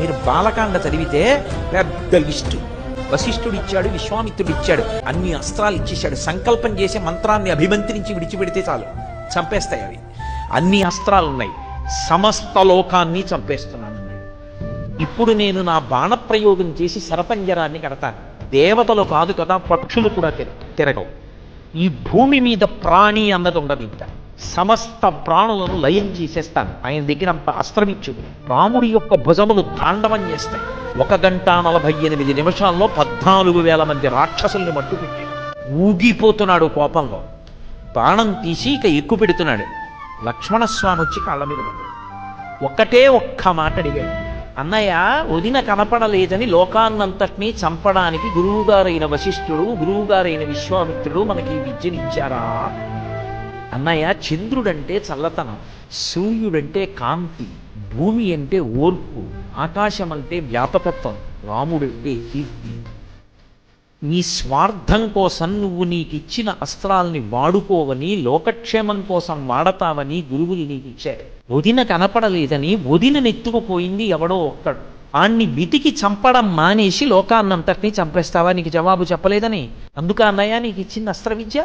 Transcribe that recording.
మీరు బాలకాండ చదివితే పెద్ద లిస్టు. వశిష్ఠుడు ఇచ్చాడు విశ్వామిత్రుడు ఇచ్చాడు అన్ని అస్త్రాలు ఇచ్చేశాడు. సంకల్పం చేసే మంత్రాన్ని అభిమంత్రించి విడిచిపెడితే చాలు. చంపేస్తాయి అవి. అన్ని అస్త్రాలు ఉన్నాయి సమస్త లోకాన్ని చంపేస్తున్నాను ఇప్పుడు నేను నా బాణప్రయోగం చేసి శరపంజరాన్ని కడతాను. దేవతలు కాదు కదా పక్షులు కూడా తిర- తిరగవు. ఈ భూమి మీద ప్రాణి అన్నది ఉండదు ఇంకా సమస్త ప్రాణులను లయం చేసేస్తాను. ఆయన దగ్గర అంత అస్త్రమిచ్చుడు రాముడి యొక్క భుజములు తాండవం చేస్తాయి. ఒక గంట నలభై ఎనిమిది నిమిషాల్లో పద్నాలుగు వేల మంది రాక్షసుల్ని మట్టుకుంటాడు ఊగిపోతున్నాడు కోపంలో. ప్రాణం తీసి ఇక ఎక్కువ పెడుతున్నాడు. లక్ష్మణస్వామి వచ్చి కాళ్ళ మీద పడ్డాడు. ఒక్కటే ఒక్క మాట అడిగాడు. అన్నయ్య వదిన కనపడలేదని లోకాన్నంతటినీ చంపడానికి గురువుగారైన వశిష్ఠుడు గురువుగారైన విశ్వామిత్రుడు మనకి విద్యనిచ్చారా? అన్నయ్య చంద్రుడంటే చల్లతనం సూర్యుడంటే కాంతి భూమి అంటే ఓర్పు ఆకాశం అంటే వ్యాపకత్వం రాముడంటే కీర్తి. నీ స్వార్థం కోసం నువ్వు నీకు ఇచ్చిన అస్త్రాల్ని వాడుకోవని లోకక్షేమం కోసం వాడతావని గురువులు నీకు ఇచ్చారు వదిన కనపడలేదని వదిన నెత్తుకుపోయింది ఎవడో ఒక్కడు. ఆణ్ణి బితికి చంపడం మానేసి లోకాన్నంతటినీ చంపేస్తావా? నీకు జవాబు చెప్పలేదని. అందుక అన్నయ్య నీకు ఇచ్చిన అస్త్ర విద్య